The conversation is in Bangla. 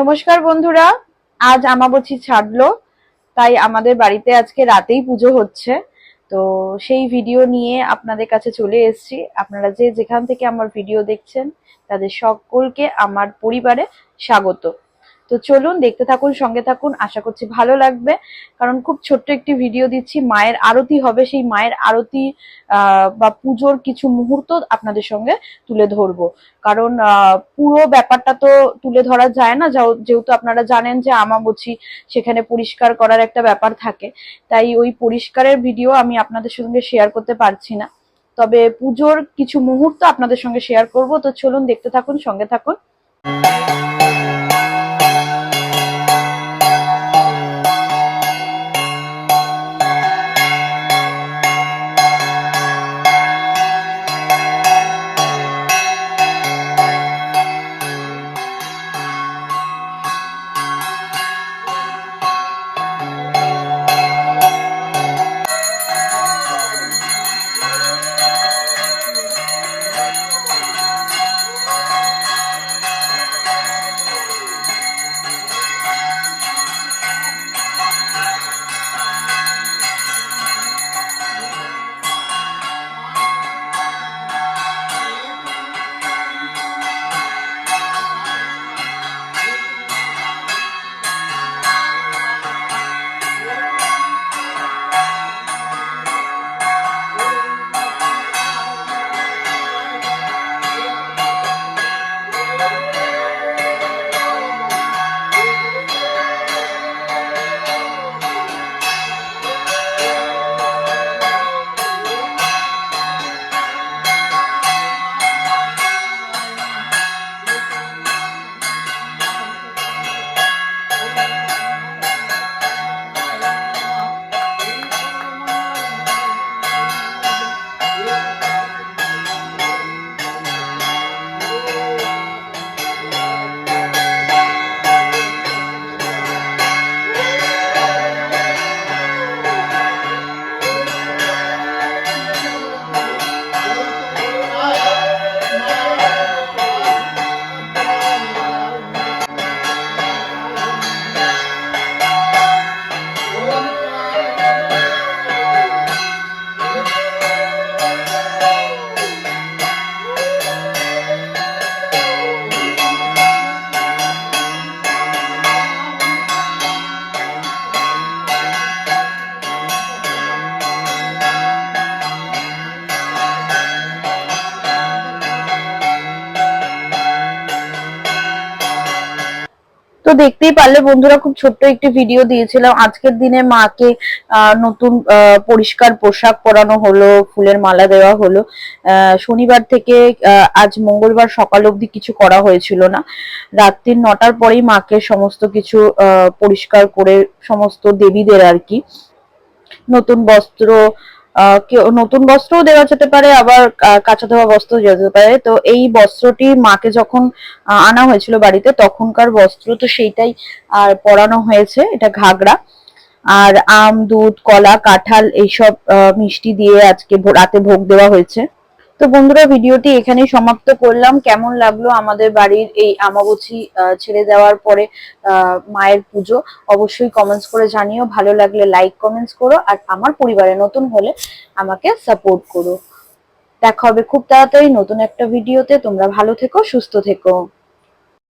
নমস্কার বন্ধুরা, আজ আমাবছি ছাড়লো, তাই আমাদের বাড়িতে আজকে রাতেই পুজো হচ্ছে। তো সেই ভিডিও নিয়ে আপনাদের কাছে চলে এসছি। আপনারা যে যেখান থেকে আমার ভিডিও দেখছেন, তাদের সকলকে আমার পরিবারে স্বাগত। তো চলুন, দেখতে থাকুন, সঙ্গে থাকুন। আশা করছি ভালো লাগবে। কারণ খুব ছোট্ট একটি ভিডিও দিচ্ছি। মায়ের আরতি হবে। সেই মায়ের আরতি বা পুজোর কিছু মুহূর্ত আপনাদের সঙ্গে তুলে ধরবো। কারণ পুরো ব্যাপারটা তো তুলে ধরা যায় না। যেহেতু আপনারা জানেন যে আমাবছি সেখানে পরিষ্কার করার একটা ব্যাপার থাকে। তাই ওই পরিষ্কারের ভিডিও আমি আপনাদের সঙ্গে শেয়ার করতে পারছি না। তবে পুজোর কিছু মুহূর্ত আপনাদের সঙ্গে শেয়ার করব। তো চলুন, দেখতে থাকুন, সঙ্গে থাকুন। তো দেখতেই পারলে বন্ধুরা খুব ছোট্ট একটি ভিডিও দিয়েছিলাম। আজকের দিনে মাকে নতুন পরিষ্কার পোশাক পরানো হলো, ফুলের মালা দেওয়া হলো। শনিবার থেকে আজ মঙ্গলবার সকাল অবধি কিছু করা হয়েছিল না। রাত্রির নটার পরেই মাকে সমস্ত কিছু পরিষ্কার করে সমস্ত দেবীদের আর কি। নতুন বস্ত্র নতুন বস্ত্রও দেওয়া যেতে পারে, আবার কাঁচা ধোয়া বস্ত্র যেতে পারে। তো এই বস্ত্রটি মাকে যখন আনা হয়েছিল বাড়িতে, তখনকার বস্ত্র তো সেইটাই, আর পরানো হয়েছে, এটা ঘাগরা। আর আম, দুধ, কলা, কাঁঠাল, এইসব মিষ্টি দিয়ে আজকে রাতে ভোগ দেওয়া হয়েছে। তো বন্ধুরা, ভিডিওটি এখানে সমাপ্ত করলাম। কেমন লাগল আমাদের বাড়ির এই আমাবছি ছেড়ে দেওয়ার পরে মায়ের পুজো? অবশ্যই কমেন্টস করে জানিও। ভালো লাগলে লাইক কমেন্টস করো। আর আমার পরিবারে নতুন হলে আমাকে সাপোর্ট করো। দেখা হবে খুব তাড়াতাড়ি নতুন একটা ভিডিওতে। তোমরা ভালো থেকো, সুস্থ থেকো।